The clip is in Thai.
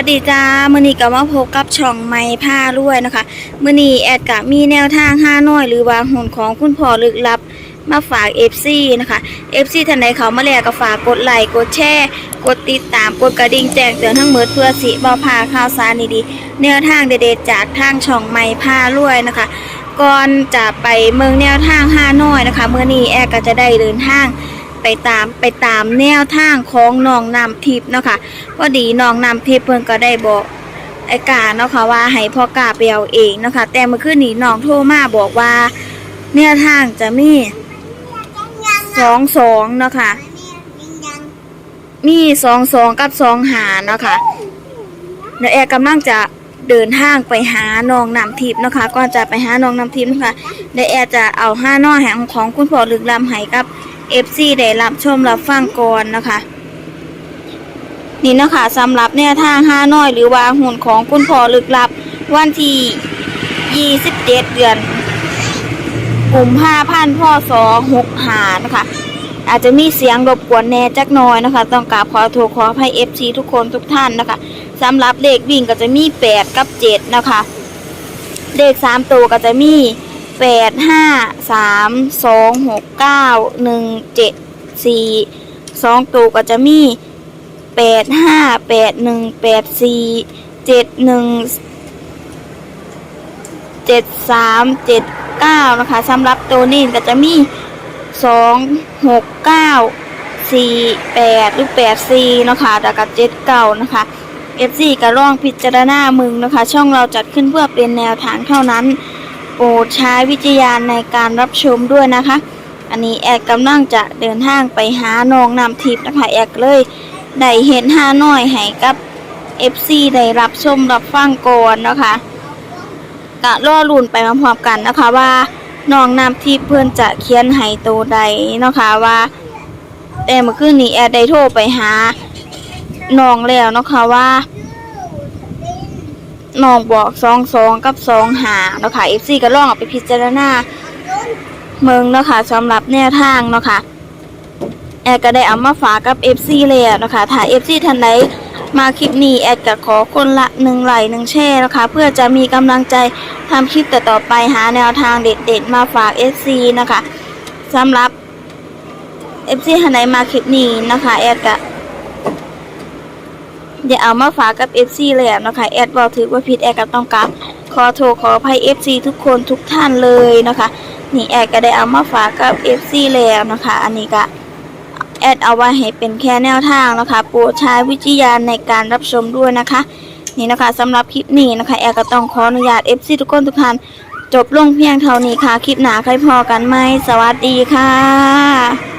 สดีจ้ามือนี้ก็มาพบกับช่องไม้ผ้ารวยนะคะมือนี้แอดกะมีแนวทางห้าน้อย หรือว่าหุ่นของคุณพ่อลึกลับมาฝาก FC นะคะ FC ท่านใดเขามาแล้วก็ฝากกดไลค์กดแชร์กดติดตามกดกระดิ่งแจ้งเตือนทั้งหมดเพื่อสิบ่พลาข่าวสารดีๆแนวทางเด็ดๆจากทางช่องไม้ผ้ารวยนะคะ ก่อนจะไปเมืองแนวทางห้าน้อยนะคะมือนี้แอดก็จะได้เดินทาง ไปตามไปตามแนวทางของน้องนำทิพย์เนาะค่ะพอดีน้องนำทิพย์เพิ่นก็ได้บอกไอ้กาเนาะค่ะว่าให้พ่อกาไปเอาเองเนาะค่ะแต่เมื่อคืนนี้น้องโทรมาบอกว่าแนวทางจะมีสองสองเนาะค่ะมีสองสองกับสองหาเนาะค่ะเดี๋ยวแอร์กำลังจะเดินทางไปหาน้องนำทิพย์นะคะก่อนจะไปหาน้องนำทิพย์นะคะเดี๋ยวแอร์จะเอาห้าน้อแห่งของคุณพ่อลึกลำให้กับ FC ได้รับชมรับฟังก่อนนะคะ นี่นะคะสำหรับแนวทางห้าน้อยหรือว่าหุ่นของคุณพ่อลึกลับ วันที่ 27 เดือนกลุ่มห้าพันพ่อสองหกหานะคะ อาจจะมีเสียงรบกวนแน่จักน่อยนะคะ ต้องกราบขอโทษขออภัย FC ทุกคนทุกท่านนะคะสำหรับเลขวิ่งก็จะมี 8 กับ 7 นะคะ เลข3ตัวก็จะมี แปดห้าสามสองหกเก้าหนึ่งเจ็ดสี่สองตัวก็จะมีแปดห้าแปดหนึ่งแปดสี่เจ็ดหนึ่งเจ็ดสามเจ็ดเก้านะคะสำหรับตัวนี้ก็จะมีสองหกเก้าสี่แปดหรือแปดสี่นะคะแล้วก็เจ็ดเก้านะคะ F4 ก็ลองพิจารณามึงนะคะ ช่องเราจัดขึ้นเพื่อเป็นแนวทางเท่านั้น โปรดใช้วิจารณญาณในการรับชมด้วยนะคะ อันนี้แอดกำลังจะเดินทางไปหาน้องนำทิพย์นะคะแอดเลยได้เห็นห้าน้อยให้กับ FC ได้รับชมรับฟังก่อนนะคะกะล่อลุ่นไปพร้อมๆกันนะคะว่าน้องนำทิพย์เพื่อนจะเขียนให้ตัวใดนะคะว่าแต่เมื่อคืนนี้แอดได้โทรไปหาน้องแล้วนะคะว่า น้องบอกสองสองกับสองหาเนาะค่ะ FC ก็ลองเอาไปพิจารณาเมืองเนาะค่ะสำหรับแนวทางเนาะค่ะแอดก็ได้เอามาฝากกับ FC แล้วเนาะค่ะถ้า FC ท่านใดมาคลิปนี้แอดก็ขอคนละหนึ่งไลค์หนึ่งแชร์นะคะ เพื่อจะมีกำลังใจทำคลิปต่อๆไปหาแนวทางเด็ดๆ มาฝาก FC นะคะสำหรับ FC ท่านใดมาคลิปนี้นะคะแอดก็ เดี๋ยวเอามาฝากกับ FC เลยอะนะคะแอดบอกถือว่าผิดแอดก็ต้องกราบขอโทษขออภัย FC ทุกคนทุกท่านเลยนะคะนี่แอดก็ได้เอามาฝากกับ FC แล้วนะคะ อันนี้ก็แอดเอาไว้ให้เป็นแค่แนวทางนะคะโปรดใช้วิจารณญาณในการรับชมด้วยนะคะ นี่นะคะสำหรับคลิปนี้นะคะแอดก็ต้องขออนุญาต FC ทุกคนทุกท่านจบลงเพียงเท่านี้ค่ะ คลิปหนาใครพอกันไหมสวัสดีค่ะ